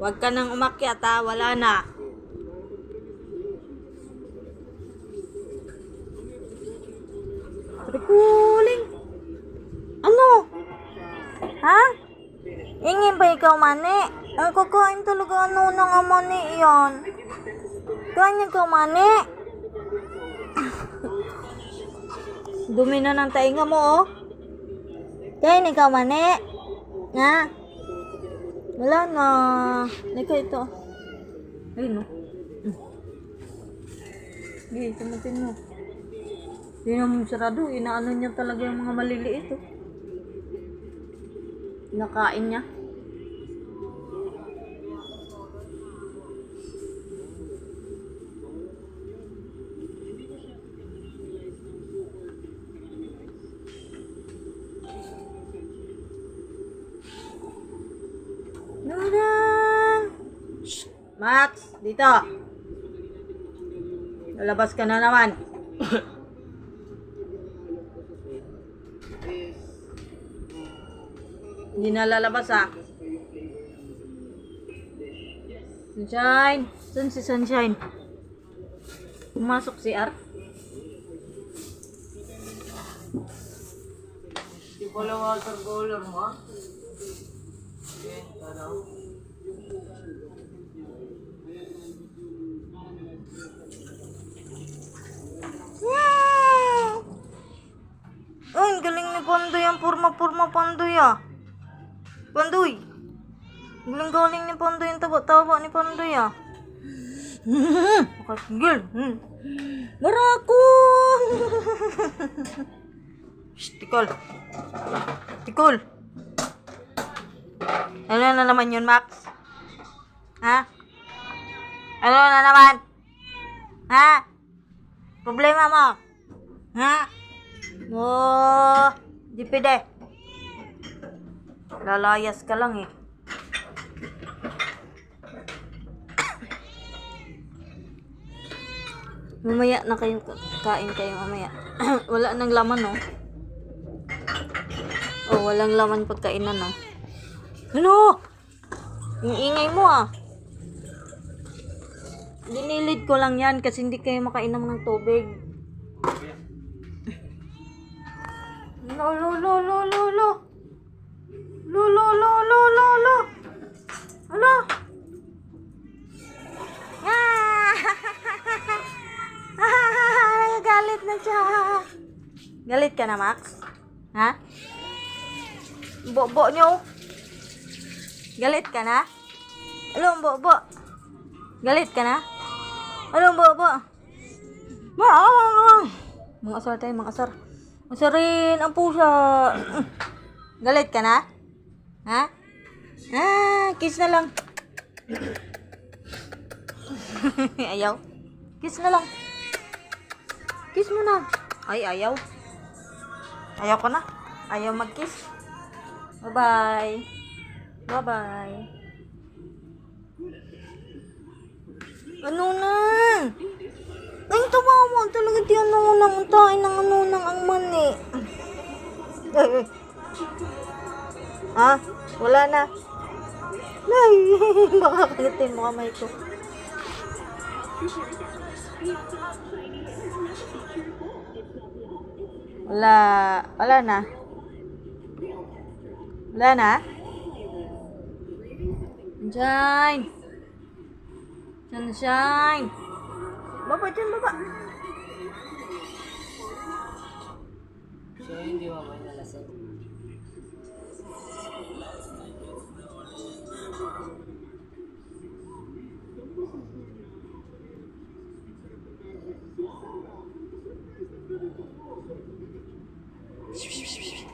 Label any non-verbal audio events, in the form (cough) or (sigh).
Huwag ka nang umakyat ha, wala na. Rikuling. Ano? Ha? Ingin ba ikaw mani? Ang kakain talaga ano na nga mani yan. Kain ikaw mani. Dumi na ng tainga mo oh. Kain ikaw mani. Nga. Wala na. Nika ito. Ayun no. Hindi, tumutin mo. Hindi naman sarado. Inaano niya talaga yung mga maliliit oh. Nakain niya. Nurang! Shh! Max, dito. Lalabas ka na naman. Hindi na lalabas ah. Sunshine! Saan si Sunshine? Pumasok si Ar? Di pala water cooler mo, ha? Okay, ano? Wow! Ay, ang galing ni Pandoy. Ang purma-purma Pandoy ah. Pandoy. Galing-galing ni Pandoy. Ang taba-taba ni Pandoy ah. Makasigil. Hmm. Barakon! (laughs) Shh, tikol. Tikol. Ano na naman yun, Max? Ha? Ano na naman? Ha? Problema mo? Ha? Oh, di pwede. Lalayas ka lang eh. Mamaya na kayo kain kayo mamaya. (clears throat) Wala nang laman oh. Oh, walang laman pagkainan oh. Ano? Yung mo ah. Dinilid ko lang yan kasi hindi kayo makainom ng tubig. Lo lo lo lo lo lo. Lo lo lo lo lo lo. Ano? Ah! (laughs) Galit na siya. Galit ka na, Max? Ha? Bobo nyo? Galit ka na? Ano, bobo? Galit ka na? Ano, bobo? Mga asar tayo, mga asar. Asarin ang pusa. (clears throat) Galit ka na? Ha? Ah, kiss na lang. (laughs) ayaw. Kiss na lang. Kiss mo na. Ay, ayaw. Ayaw ko na. Ayaw mag-kiss. Bye-bye. Bye-bye. Ano na? Ay, tawa nang untain ng ano nang ang mani. Ay. (laughs) Ha? Wala na. Ay, (laughs) baka kalitin mo kamay ko. Wala. Wala na. Wala na? Sunshine! Sunshine! Baba dyan, baba. siya hindi mamay nalasing. Shh, shh, shh, shh.